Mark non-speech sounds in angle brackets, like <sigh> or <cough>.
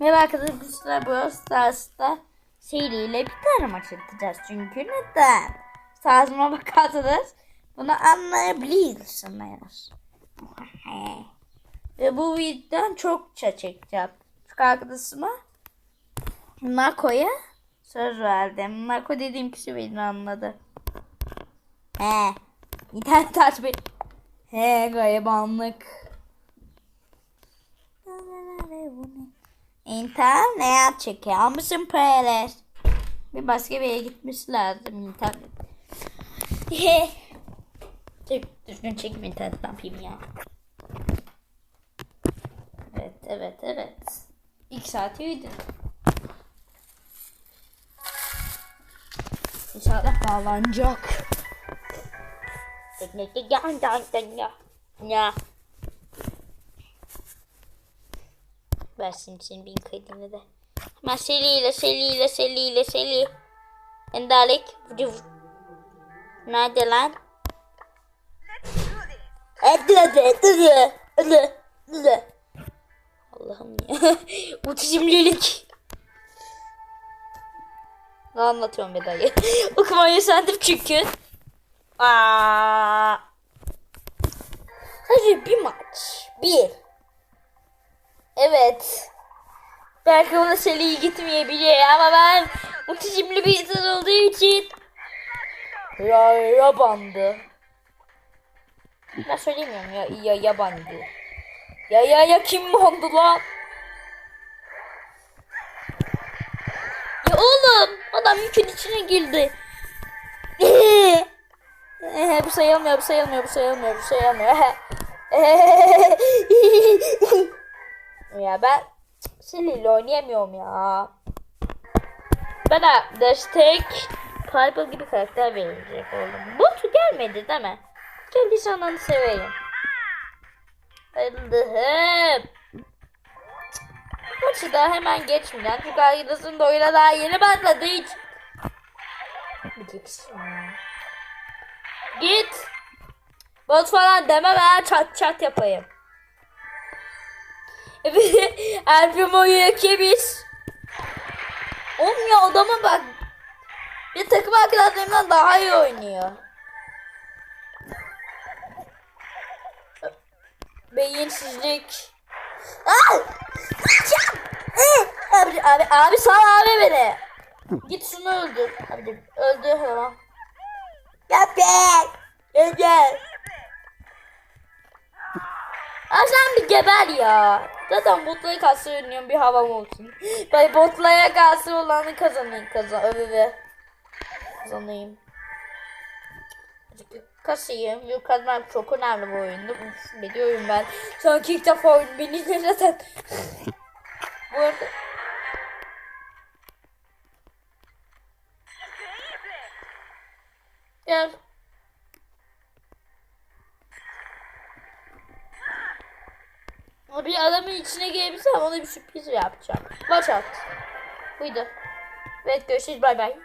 Merhaba arkadaşlar Brawl Stars'ta seriyle bir tane maç atacağız. Çünkü neden? Sağıma bakarsanız bunu anlayabilirsiniz. Ve bu videodan çokça çekeceğim. Çünkü arkadaşıma Nako'ya söz verdim. Nako dediğim kişi beni anladı. He. İnternet takip et. He garibanlık. İnternet çekiyor musun paralar? Bir başka bir yere gitmiş lazım internet. <laughs> Düzgün çekim internet ne yapayım ya. Evet evet evet. İlk saati uyudum. İnşallah bağlanacak. Ya. Versin senin bin kaydını da. Ama seliyle seliyle seliyle seli. Endalik. Nerede lan? Allah'ım ya. <laughs> Otizmlilik. Ne anlatıyorum be dayı? <laughs> Okumayı sandım çünkü. Aa. Sadece bir maç. Bir. Evet. Belki ona Seli'yi gitmeyebilir ama ben otizmli bir insan olduğu için ya yabandı. Ben söylemiyorum ya ya yabandı. Ya ya ya kim bandı lan? Ya oğlum adam yükün içine girdi. Eee <laughs> bu sayılmıyor bu sayılmıyor bu sayılmıyor bu sayılmıyor. <laughs> ya ben Seli'yle oynayamıyorum ya. Bana destek Piper gibi karakter verilecek oğlum. Botu gelmedi değil mi? Geldiyse ananı seveyim. Allah'ım. Maçı da hemen geçmeden çünkü arkadaşın da oyuna daha yeni başladı hiç. Ya. Git. Bot falan deme ben çat çat yapayım. <laughs> Erfimo'yu yakıyoruz. Oğlum ya adama bak. Bir takım arkadaşlarımdan daha iyi oynuyor. Beyinsizlik. Aa! Kaçam! Abi, abi, abi sal abi beni. Git şunu öldür. Abi öldür hemen. Gel be. Gel gel. Aslan bir geber ya. Zaten botlara karşı oynuyorum bir havam olsun. Ben botlara karşı olanı kazanayım kazan öve kazanayım. Kasayım. Yok kazanmak çok önemli bu oyunda. Uf, biliyorum ben. Sanki ilk defa oyun beni zaten. <laughs> bu arada Gel. Ama bir adamın içine girebilsem ona bir sürpriz yapacağım. Watch out. Buydu. Evet görüşürüz bay bay.